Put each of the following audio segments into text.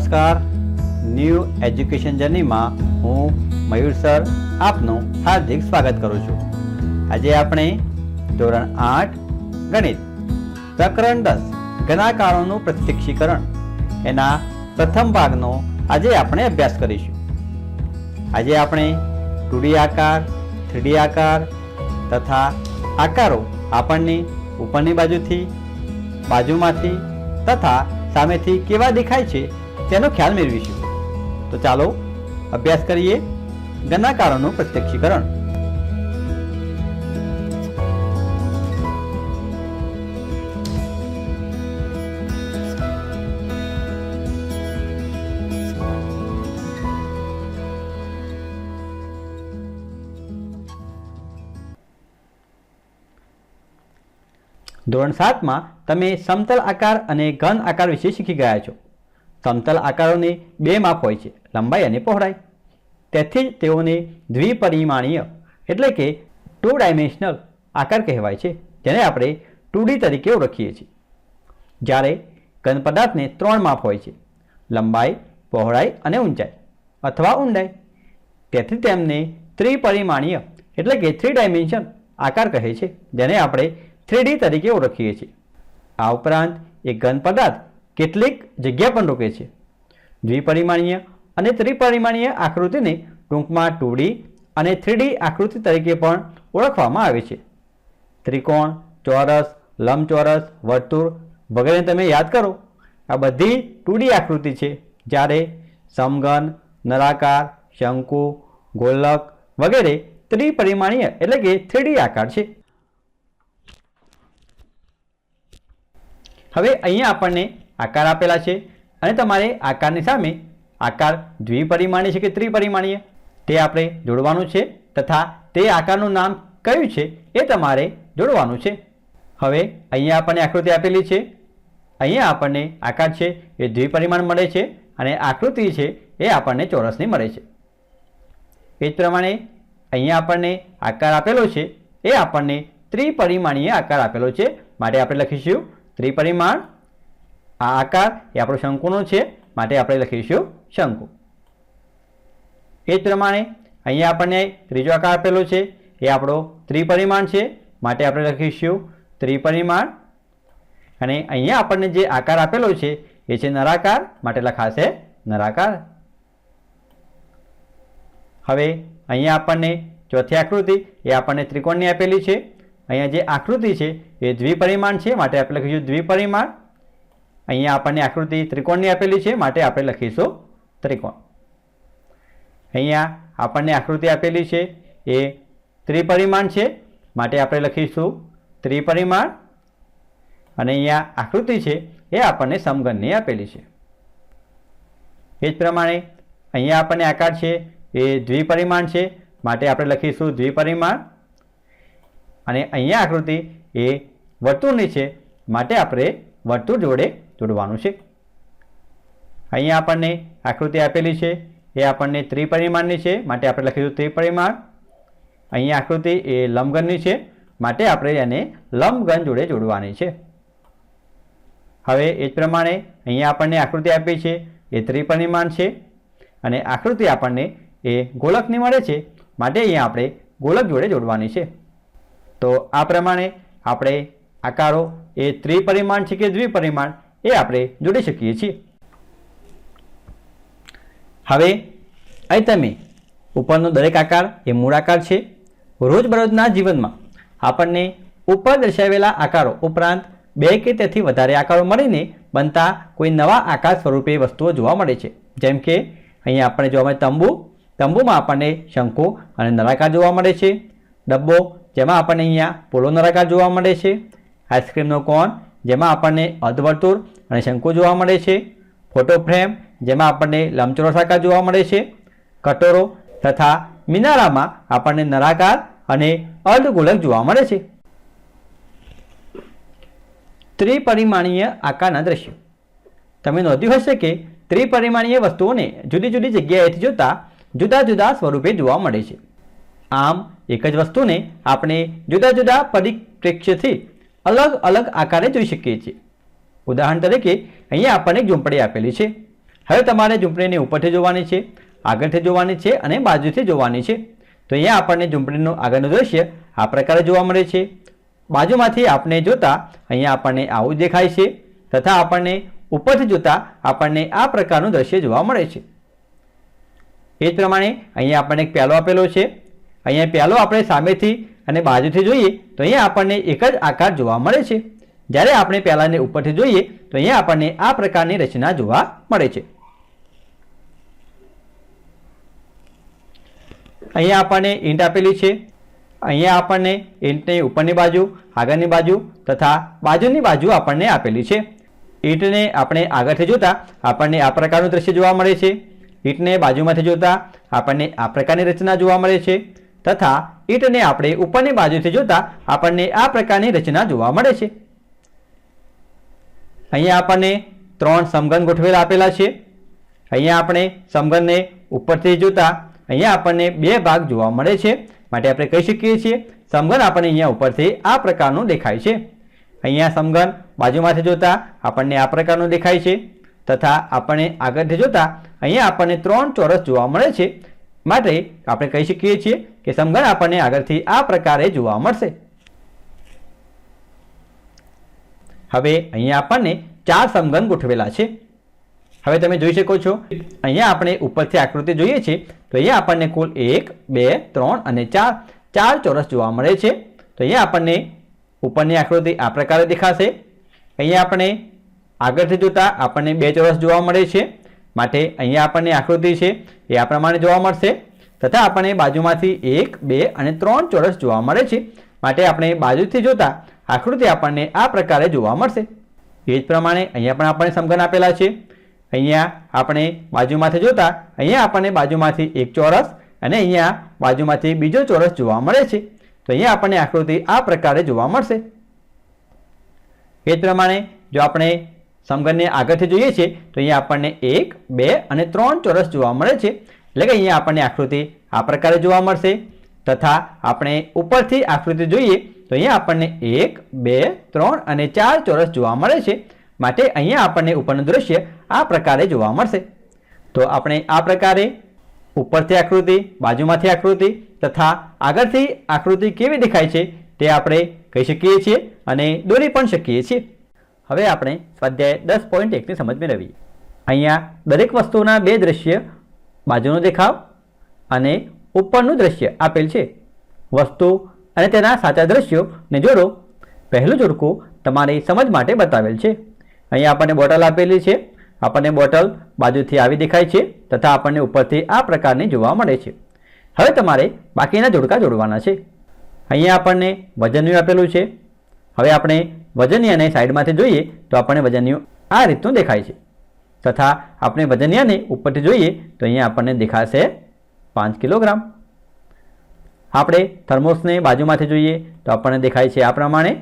નમસ્કાર. New education જર્નીમાં હું મયુર sir આપનું હાર્દિક સ્વાગત કરું છું. આજે આપણે ધોરણ આઠ, ગણિત, પ્રકરણ દસ ગણાકારોનું પ્રત્યક્ષીકરણ, એના પ્રથમ ભાગનો આજે આપણે અભ્યાસ કરીશું. આજે આપણે ટુડી આકાર થ્રીડી આકાર તથા આકારો આપણને ઉપરની બાજુથી, બાજુમાંથી તથા સામેથી કેવા દેખાય છે તેનો ખ્યાલ મેળવીશું. તો ચાલો અભ્યાસ કરીએ ગણાકારોનું પ્રત્યક્ષીકરણ. ધોરણ સાતમાં તમે સમતલ આકાર અને ઘન આકાર વિશે શીખી ગયા છો. સમતલ આકારોને બે માપ હોય છે, લંબાઈ અને પહોળાઈ. તેથી જ તેઓને દ્વિપરિમાણીય એટલે કે ટુ ડાયમેન્શનલ આકાર કહેવાય છે, જેને આપણે ટુ તરીકે ઓળખીએ છીએ. જ્યારે ઘન પદાર્થને ત્રણ માપ હોય છે, લંબાઈ, પહોળાઈ અને ઊંચાઈ અથવા ઊંડાઈ. તેથી તેમને ત્રિપરિમાણીય એટલે કે થ્રી ડાયમેન્શન આકાર કહે છે, જેને આપણે થ્રી તરીકે ઓળખીએ છીએ. આ ઉપરાંત એક ઘન પદાર્થ કેટલીક જગ્યા પણ રોકે છે. દ્વિપરિમાણીય અને ત્રિપરિમાણીય આકૃતિને ટૂંકમાં ટુ અને થ્રી આકૃતિ તરીકે પણ ઓળખવામાં આવે છે. ત્રિકોણ, ચોરસ, લંબચોરસ, વર્તુળ વગેરે તમે યાદ કરો. આ બધી ટુ આકૃતિ છે. જ્યારે સમઘન, નળાકાર, શંકુ, ગોલક વગેરે ત્રિપરિમાણીય એટલે કે થ્રી આકાર છે. હવે અહીંયા આપણને આકાર આપેલા છે અને તમારે આકારની સામે આકાર દ્વિપરિમાણીય છે કે ત્રિપરિમાણીય? તે આપણે જોડવાનું છે તથા તે આકારનું નામ કયું છે એ તમારે જોડવાનું છે. હવે અહીંયા આપણને આકૃતિ આપેલી છે. અહીંયા આપણને આકાર છે એ દ્વિપરિમાણ મળે છે અને આકૃતિ છે એ આપણને ચોરસની મળે છે. એ જ પ્રમાણે અહીંયા આપણને આકાર આપેલો છે એ આપણને ત્રિપરિમાણીય આકાર આપેલો છે. માટે આપણે લખીશું ત્રિપરિમાણ આ આકાર એ આપણો શંકુનો છે, માટે આપણે લખીશું શંકુ. એ જ પ્રમાણે અહીંયા આપણને ત્રીજો આકાર આપેલો છે, એ આપણો ત્રિપરિમાણ છે, માટે આપણે લખીશું ત્રિપરિમાણ. અને અહીંયા આપણને જે આકાર આપેલો છે, એ છે નરાકાર, માટે લખાશે નરાકાર. હવે અહીંયા આપણને ચોથી આકૃતિ, એ આપણને ત્રિકોણની આપેલી છે. અહીંયા જે આકૃતિ છે, એ દ્વિપરિમાણ છે, માટે આપણે લખીશું દ્વિપરિમાણ. અહીંયા આપણને આકૃતિ ત્રિકોણની આપેલી છે, માટે આપણે લખીશું ત્રિકોણ. અહીંયા આપણને આકૃતિ આપેલી છે, એ ત્રિપરિમાણ છે, માટે આપણે લખીશું ત્રિપરિમાણ. અને અહીંયા આકૃતિ છે, એ આપણને સમઘનની આપેલી છે. એ જ પ્રમાણે અહીંયા આપણને આકાર છે, એ દ્વિપરિમાણ છે, માટે આપણે લખીશું દ્વિપરિમાણ. અને અહીંયા આકૃતિ એ વર્તુળની છે, માટે આપણે વર્તુળ જોડે જોડવાનું છે. અહીંયા આપણને આકૃતિ આપેલી છે. એ આપણને ત્રિપરિમાણની છે. માટે આપણે લખીશું ત્રિપરિમાણ. અહીંયા આકૃતિ એ લંબગનની છે. માટે આપણે એને લંબગન જોડે જોડવાની છે. હવે એ જ પ્રમાણે અહીંયા આપણને આકૃતિ આપી છે. એ ત્રિપરિમાણ છે. અને આકૃતિ આપણને એ ગોલકની મળે છે. માટે અહીંયા આપણે ગોલક જોડે જોડવાની છે. તો આ પ્રમાણે આપણે આકારો એ ત્રિપરિમાણ છે કે દ્વિપરિમાણ? એ આપણે જોડી શકીએ છીએ. હવે, અહીં તમે ઉપરનો દરેક આકાર એ મૂળ આકાર છે. રોજબરોજના જીવનમાં આપણને ઉપર દર્શાવેલા આકારો ઉપરાંત બે કે તેથી વધારે આકારો મળીને બનતા કોઈ નવા આકાર સ્વરૂપે વસ્તુઓ જોવા મળે છે. જેમ કે અહીંયા આપણે જોવા મળે તંબુ. તંબુમાં આપણને શંકુ અને નળાકાર જોવા મળે છે. ડબ્બો, જેમાં આપણને અહીંયા પોલો નળાકાર જોવા મળે છે. આઈસ્ક્રીમનો કોન જેમાં આપણને અર્ધવર્તુળ અને શંકુ જોવા મળે છે. ફોટો ફ્રેમ, જેમાં આપણને લંબચોરસ જોવા મળે છે. કટોરો તથા મિનારામાં આપણને નળાકાર અને અર્ધગોલક જોવા મળે છે. ત્રિપરિમાણીય આકારના દ્રશ્યો. તમે નોંધ્યું હશે કે ત્રિપરિમાણીય વસ્તુઓને જુદી જુદી જગ્યાએથી જોતા જુદા જુદા સ્વરૂપે જોવા મળે છે. આમ, એક જ વસ્તુને આપણે જુદા જુદા પરિપ્રેક્ષ્યથી અલગ અલગ આકારે જોઈ શકીએ છીએ. ઉદાહરણ તરીકે, અહીંયા આપણને ઝૂંપડી આપેલી છે. હવે તમારે ઝૂંપડીને ઉપરથી જોવાની છે, આગળથી જોવાની છે અને બાજુથી જોવાની છે. તો અહીંયા આપણને ઝૂંપડીનું આગળનું દ્રશ્ય આ પ્રકારે જોવા મળે છે. બાજુમાંથી આપણે જોતા અહીંયા આપણને આવું દેખાય છે, તથા આપણને ઉપરથી જોતા આપણને આ પ્રકારનું દ્રશ્ય જોવા મળે છે. એ જ પ્રમાણે અહીંયા આપણને એક પ્યાલો આપેલો છે. અહીંયા પહેલો આપણે સામેથી અને બાજુથી જોઈએ, તો અહીંયા આપણને એક જ આકાર જોવા મળે છે. જ્યારે આપણે પહેલાંને ઉપરથી જોઈએ, તો અહીંયા આપણને આ પ્રકારની રચના જોવા મળે છે. અહીંયા આપણને ઈંટ આપેલી છે. અહીંયા આપણને ઈંટની ઉપરની બાજુ, આગળની બાજુ તથા બાજુની બાજુ આપણને આપેલી છે. ઈંટને આપણે આગળથી જોતા આપણને આ પ્રકારનું દ્રશ્ય જોવા મળે છે. ઈંટને બાજુમાંથી જોતા આપણને આ પ્રકારની રચના જોવા મળે છે. તથા ઈંટને આપણે ઉપરની બાજુથી જોતા આપણને આ પ્રકારની રચના જોવા મળે છે. અહીંયા આપણને ત્રણ સમઘન ગોઠવેલા આપેલા છે. અહીંયા આપણે સમઘનને ઉપરથી જોતા અહીંયા આપણને બે ભાગ જોવા મળે છે. માટે આપણે કહી શકીએ છીએ, સમઘન આપણને અહીંયા ઉપરથી આ પ્રકારનું દેખાય છે. અહીંયા સમઘન બાજુમાંથી જોતા આપણને આ પ્રકારનું દેખાય છે. તથા આપણને આગળથી જોતા અહીંયા આપણને ત્રણ ચોરસ જોવા મળે છે. માટે આપણે કહી શકીએ છીએ કે સમઘન આપણને આગળથી આ પ્રકારે જોવા મળશે. હવે અહીંયા આપણને ચાર સમઘન ગોઠવેલા છે. હવે તમે જોઈ શકો છો, અહીંયા આપણે ઉપરથી આકૃતિ જોઈએ છીએ તો અહીંયા આપણને કુલ એક, બે, ત્રણ અને ચાર ચાર ચોરસ જોવા મળે છે. તો અહીંયા આપણને ઉપરની આકૃતિ આ પ્રકારે દેખાશે. અહીંયા આપણે આગળથી જોતા આપણને બે ચોરસ જોવા મળે છે. માટે અહીંયા આપણને આકૃતિ છે એ આ પ્રમાણે જોવા મળશે. તથા આપણને બાજુમાંથી એક, બે અને ત્રણ ચોરસ જોવા મળે છે. માટે આપણે બાજુથી જોતા આકૃતિ આપણને આ પ્રકારે જોવા મળશે. એ જ પ્રમાણે અહીંયા પણ આપણને સમઘન આપેલા છે. અહીંયા આપણે બાજુમાંથી જોતા અહીંયા આપણને બાજુમાંથી એક ચોરસ અને અહીંયા બાજુમાંથી બીજો ચોરસ જોવા મળે છે. તો અહીંયા આપણને આકૃતિ આ પ્રકારે જોવા મળશે. એ જ પ્રમાણે જો આપણે સમઘનને આગળથી જોઈએ છે, તો અહીંયા આપણને એક, બે અને ત્રણ ચોરસ જોવા મળે છે. એટલે કે અહીંયા આપણને આકૃતિ આ પ્રકારે જોવા મળશે. તથા આપણે ઉપરથી આકૃતિ જોઈએ, તો અહીંયા આપણને એક, બે, ત્રણ અને ચાર ચોરસ જોવા મળે છે. માટે અહીંયા આપણને ઉપરનું દ્રશ્ય આ પ્રકારે જોવા મળશે. તો આપણે આ પ્રકારે ઉપરથી આકૃતિ, બાજુમાંથી આકૃતિ તથા આગળથી આકૃતિ કેવી દેખાય છે તે આપણે કહી શકીએ છીએ અને દોરી પણ શકીએ છીએ. હવે આપણે સ્વાધ્યાય દસ પોઈન્ટ એકની સમજ મેળવીએ. અહીંયા દરેક વસ્તુના બે દ્રશ્ય બાજુનો દેખાવ અને ઉપરનું દ્રશ્ય આપેલ છે. વસ્તુ અને તેના સાચા દ્રશ્યોને જોડો. પહેલું જોડકું તમારી સમજ માટે બતાવેલ છે. અહીંયા આપણને બોટલ આપેલી છે. આપણને બોટલ બાજુથી આવી દેખાય છે તથા આપણને ઉપરથી આ પ્રકારની જોવા મળે છે. હવે તમારે બાકીના જોડકા જોડવાના છે. અહીંયા આપણને વજન્યું આપેલું છે. હવે આપણે વજનિયાને સાઈડમાંથી જોઈએ તો આપણને વજનિયું આ રીતનું દેખાય છે. તથા આપણે વજનિયાને ઉપરથી જોઈએ તો અહીંયા આપણને દેખાશે પાંચ કિલોગ્રામ. આપણે થર્મોસને બાજુમાંથી જોઈએ તો આપણને દેખાય છે આ પ્રમાણે.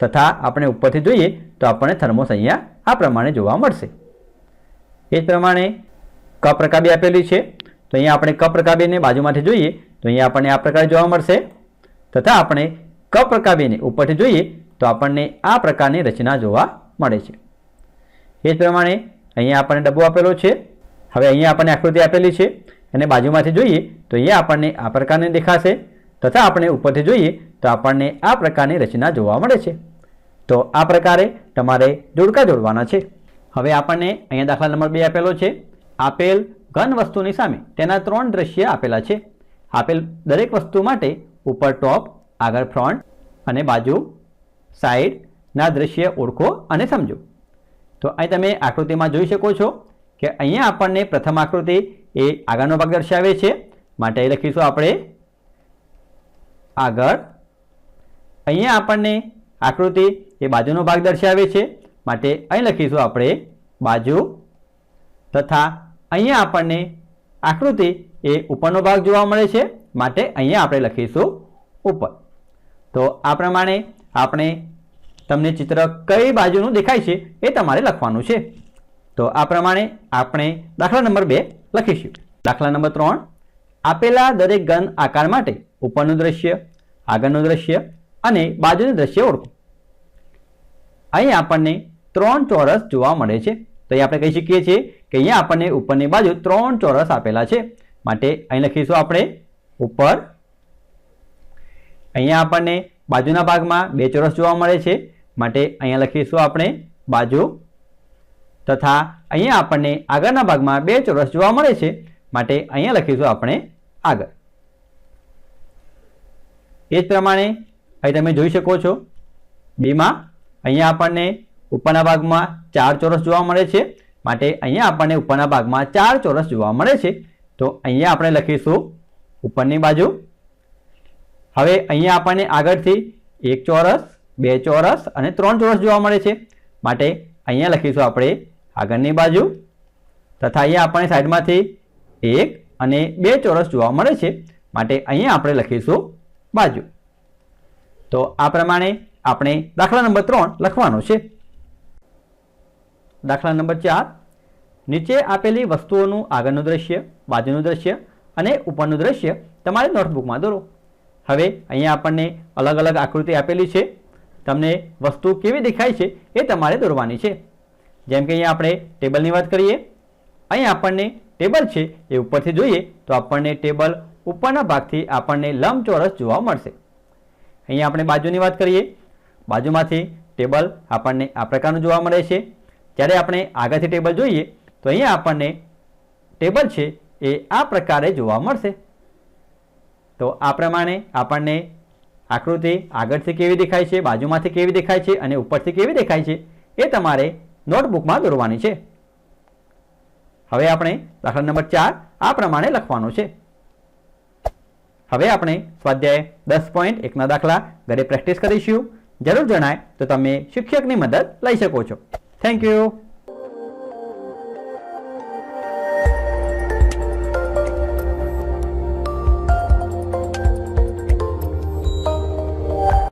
તથા આપણે ઉપરથી જોઈએ તો આપણને થર્મોસ અહીંયા આ પ્રમાણે જોવા મળશે. એ જ પ્રમાણે કપ રકાબી આપેલી છે. તો અહીંયા આપણે કપ રકાબીને બાજુમાંથી જોઈએ તો અહીંયા આપણને આ પ્રકારે જોવા મળશે. તથા આપણે કપ રકાબીને ઉપરથી જોઈએ તો આપણને આ પ્રકારની રચના જોવા મળે છે. એ જ પ્રમાણે અહીંયા આપણને ડબ્બો આપેલો છે. હવે અહીંયા આપણને આકૃતિ આપેલી છે. અને બાજુમાંથી જોઈએ તો અહીંયા આપણને આ પ્રકારની દેખાશે. તથા આપણે ઉપરથી જોઈએ તો આપણને આ પ્રકારની રચના જોવા મળે છે. તો આ પ્રકારે તમારે જોડકા જોડવાના છે. હવે આપણને અહીંયા દાખલા નંબર બે આપેલો છે. આપેલ ઘન વસ્તુની સામે તેના ત્રણ દ્રશ્ય આપેલા છે. આપેલ દરેક વસ્તુ માટે ઉપર ટોપ, આગળ ફ્રન્ટ અને બાજુ સાઈડના દ્રશ્ય ઓળખો અને સમજો. તો અહીં તમે આકૃતિમાં જોઈ શકો છો કે અહીંયા આપણને પ્રથમ આકૃતિ એ આગળનો ભાગ દર્શાવે છે. માટે લખીશું આપણે આગળ. અહીંયા આપણને આકૃતિ એ બાજુનો ભાગ દર્શાવે છે. માટે અહીં લખીશું આપણે બાજુ. તથા અહીંયા આપણને આકૃતિ એ ઉપરનો ભાગ જોવા મળે છે. માટે અહીંયા આપણે લખીશું ઉપર. તો આ પ્રમાણે આપણે તમને ચિત્ર કઈ બાજુનું દેખાય છે એ તમારે લખવાનું છે. તો આ પ્રમાણે આપણે દાખલા નંબર બે લખીશું. દાખલા નંબર ત્રણ, આપેલા દરેક ઘન આકાર માટે ઉપરનું દ્રશ્ય, આગળનું દ્રશ્ય અને બાજુનું દ્રશ્ય ઓળખો. અહીં આપણને ત્રણ ચોરસ જોવા મળે છે. તો અહીં આપણે કહી શકીએ છીએ કે અહીંયા આપણને ઉપરની બાજુ ત્રણ ચોરસ આપેલા છે. માટે અહીં લખીશું આપણે ઉપર. અહીંયા આપણને બાજુના ભાગમાં બે ચોરસ જોવા મળે છે. માટે અહીંયા લખીશું આપણે બાજુ તથા અહીંયા આપણને આગળના ભાગમાં બે ચોરસ જોવા મળે છે. માટે અહીંયા લખીશું આપણે આગળ. એ જ પ્રમાણે અહીં તમે જોઈ શકો છો. બીમાં અહીંયા આપણને ઉપરના ભાગમાં ચાર ચોરસ જોવા મળે છે. માટે અહીંયા આપણને ઉપરના ભાગમાં ચાર ચોરસ જોવા મળે છે. તો અહીંયા આપણે લખીશું ઉપરની બાજુ હવે અહીંયા આપણને આગળથી એક ચોરસ, બે ચોરસ અને ત્રણ ચોરસ જોવા મળે છે. માટે અહીંયા લખીશું આપણે આગળની બાજુ. તથા અહીંયા આપણને સાઈડમાંથી એક અને બે ચોરસ જોવા મળે છે. માટે અહીંયા આપણે લખીશું બાજુ. તો આ પ્રમાણે આપણે દાખલા નંબર ત્રણ લખવાનો છે. દાખલા નંબર ચાર. નીચે આપેલી વસ્તુઓનું આગળનું દ્રશ્ય, બાજુનું દ્રશ્ય અને ઉપરનું દ્રશ્ય તમારે નોટબુકમાં દોરો. હવે અહીંયા આપણને અલગ અલગ આકૃતિ આપેલી છે. તમને વસ્તુ કેવી દેખાય છે એ તમારે દોરવાની છે. જેમ કે અહીંયા આપણે ટેબલની વાત કરીએ. અહીં આપણને ટેબલ છે એ ઉપરથી જોઈએ તો આપણને ટેબલ ઉપરના ભાગથી આપણને લંબચોરસ જોવા મળશે. અહીંયા આપણે બાજુની વાત કરીએ. બાજુમાંથી ટેબલ આપણને આ પ્રકારનું જોવા મળે છે. જ્યારે આપણે આગળથી ટેબલ જોઈએ તો અહીંયા આપણને ટેબલ છે એ આ પ્રકારે જોવા મળશે. તો આ પ્રમાણે આપણને આકૃતિ આગળથી કેવી દેખાય છે, બાજુમાંથી કેવી દેખાય છે અને ઉપરથી કેવી દેખાય છે એ તમારે નોટબુકમાં દોરવાની છે. હવે આપણે દાખલા નંબર ચાર આ પ્રમાણે લખવાનું છે. હવે આપણે સ્વાધ્યાય દસ પોઈન્ટ એકના દાખલા ઘરે પ્રેક્ટિસ કરીશું. જરૂર જણાય તો તમે શિક્ષકની મદદ લઈ શકો છો. Thank you